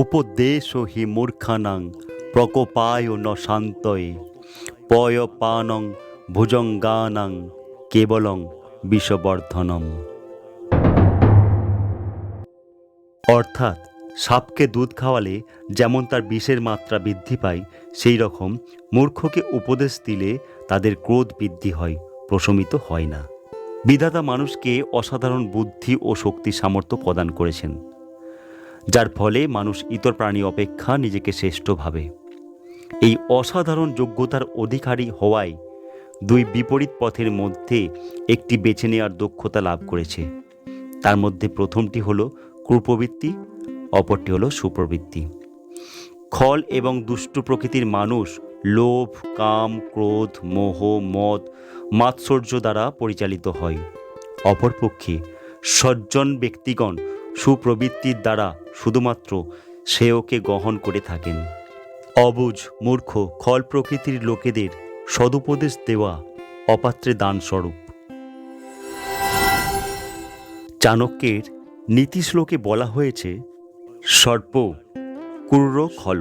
উপদেশ হি মূর্খানাং, প্রকোপায় ন শান্তয়ে। পয়পানং ভুজঙ্গানাং, কেবলং বিষবর্ধনম। অর্থাৎ, সাপকে দুধ খাওয়ালে যেমন তার বিষের মাত্রা বৃদ্ধি পায়, সেই রকম মূর্খকে উপদেশ দিলে তাদের ক্রোধ বৃদ্ধি হয়, প্রশমিত হয় না। বিধাতা মানুষকে অসাধারণ বুদ্ধি ও শক্তি সামর্থ্য প্রদান করেছেন। যার ফলে মানুষ ইতর প্রাণী অপেক্ষা নিজেকে শ্রেষ্ঠ ভাবে। এই অসাধারণ যোগ্যতার অধিকারী হওয়ায় দুই বিপরীত পথের মধ্যে একটি বেছে নেওয়ার দক্ষতা লাভ করেছে। তার মধ্যে প্রথমটি হলো কুপ্রবৃত্তি অপরটি হলো সুপ্রবৃত্তি। খল এবং দুষ্টু প্রকৃতির মানুষ লোভ, কাম, ক্রোধ, মোহ, মদ, মাৎসর্য দ্বারা পরিচালিত হয়। অপরপক্ষে সজ্জন ব্যক্তিগণ সুপ্রবৃত্তির দ্বারা শুধুমাত্র শ্রেয়কে গ্রহণ করে থাকেন। অবুজ মূর্খ, খল প্রকৃতির লোকেদের সদুপদেশ দেওয়া অপাত্রে দানস্বরূপ। চাণক্যের নীতি শ্লোকে বলা হয়েছে, সর্প কুর্র খল।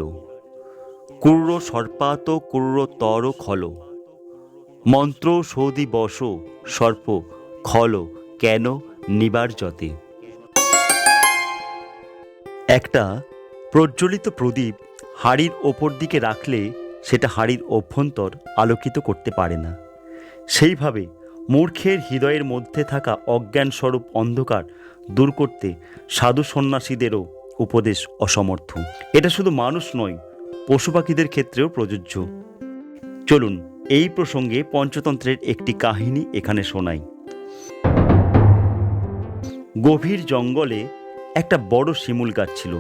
কুর্র সর্পাত, কুর্র তর খল। মন্ত্র সৌদি বস, সর্প খল কেন নিবার্যতে একটা প্রজ্বলিত প্রদীপ হাড়ির ওপর দিকে রাখলে সেটা হাড়ির অভ্যন্তর আলোকিত করতে পারে না। সেইভাবে মূর্খের হৃদয়ের মধ্যে থাকা অজ্ঞান স্বরূপ অন্ধকার দূর করতে সাধু সন্ন্যাসীদেরও উপদেশ অসমর্থ। এটা শুধু মানুষ নয়, পশু পাখিদের ক্ষেত্রেও প্রযোজ্য। চলুন, এই প্রসঙ্গে পঞ্চতন্ত্রের একটি কাহিনী এখানে শোনাই। গভীর জঙ্গলে একটা বড় শিমুল গাছ ছিল।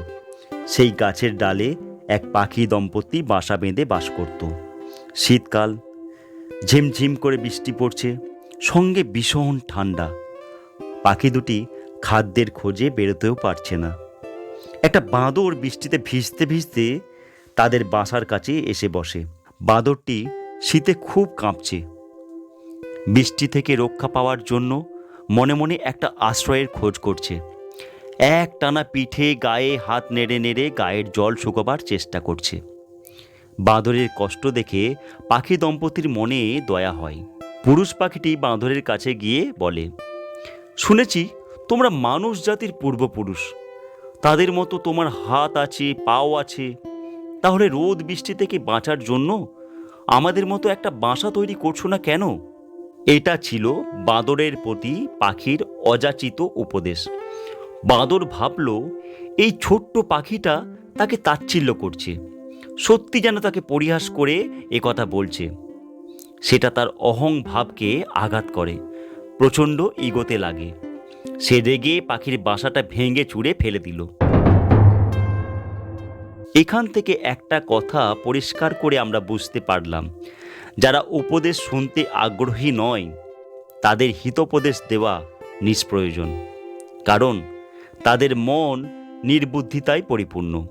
সেই গাছের ডালে এক পাখি দম্পতি বাসা বেঁধে বাস করত। শীতকাল, ঝিমঝিম করে বৃষ্টি পড়ছে, সঙ্গে ভীষণ ঠান্ডা। পাখি দুটি খাদ্যের খোঁজে বেরোতেও পারছে না। একটা বাঁদর বৃষ্টিতে ভিজতে ভিজতে তাদের বাসার কাছে এসে বসে। বাঁদরটি শীতে খুব কাঁপছে। বৃষ্টি থেকে রক্ষা পাওয়ার জন্য মনে মনে একটা আশ্রয়ের খোঁজ করছে। এক টানা পিঠে গায়ে হাত নেড়ে নেড়ে গায়ের জল শুকোবার চেষ্টা করছে। বাঁদরের কষ্ট দেখে পাখি দম্পতির মনে দয়া হয়। পুরুষ পাখিটি বাঁদরের কাছে গিয়ে বলে, শুনেছি তোমরা মানুষ জাতির পূর্বপুরুষ। তাদের মতো তোমার হাত আছে, পাও আছে। তাহলে রোদ বৃষ্টি থেকে বাঁচার জন্য আমাদের মতো একটা বাসা তৈরি করছ না কেন? এটা ছিল বাঁদরের প্রতি পাখির অযাচিত উপদেশ। বাঁদর ভাবল, এই ছোট্ট পাখিটা তাকে তাচ্ছিল্য করছে। সত্যি যেন তাকে পরিহাস করে এ কথা বলছে। সেটা তার অহং ভাবকে আঘাত করে, প্রচণ্ড ইগোতে লাগে। সে রেগে পাখির বাসাটা ভেঙে চুড়ে ফেলে দিল। এখান থেকে একটা কথা পরিষ্কার করে আমরা বুঝতে পারলাম। যারা উপদেশ শুনতে আগ্রহী নয়, তাদের হিতোপদেশ দেওয়া নিষ্প্রয়োজন। কারণ তাদের মন নির্বুদ্ধিতায় পরিপূর্ণ।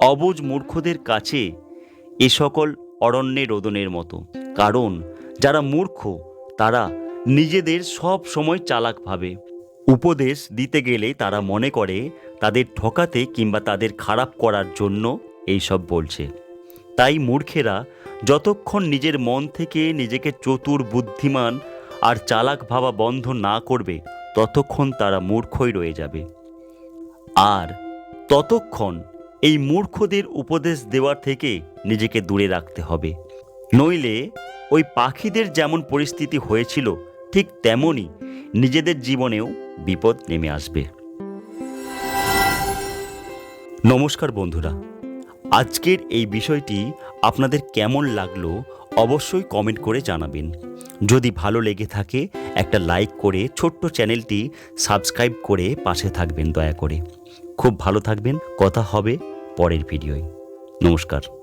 অবুজ মূর্খদের কাছে এ সকল অরণ্যে রোদনের মতো। কারণ, যারা মূর্খ, তারা নিজেদের সব সময় চালাক ভাবে। উপদেশ দিতে গেলে তারা মনে করে, তাদের ঠকাতে কিংবা তাদের খারাপ করার জন্য এইসব বলছে। তাই মূর্খেরা যতক্ষণ নিজের মন থেকে নিজেকে চতুর, বুদ্ধিমান আর চালাক ভাবা বন্ধ না করবে, ততক্ষণ তারা মূর্খই রয়ে যাবে। আর ততক্ষণ এই মূর্খদের উপদেশ দেওয়ার থেকে নিজেকে দূরে রাখতে হবে। নইলে ওই পাখিদের যেমন পরিস্থিতি হয়েছিল, ঠিক তেমনই নিজেদের জীবনেও বিপদ নেমে আসবে। নমস্কার বন্ধুরা, আজকের এই বিষয়টি আপনাদের কেমন লাগল অবশ্যই কমেন্ট করে জানাবেন। যদি ভালো লেগে থাকে, একটা লাইক করে ছোট্ট চ্যানেলটি সাবস্ক্রাইব করে পাশে থাকবেন দয়া করে। খুব ভালো থাকবেন, কথা হবে পরের ভিডিওয়। নমস্কার।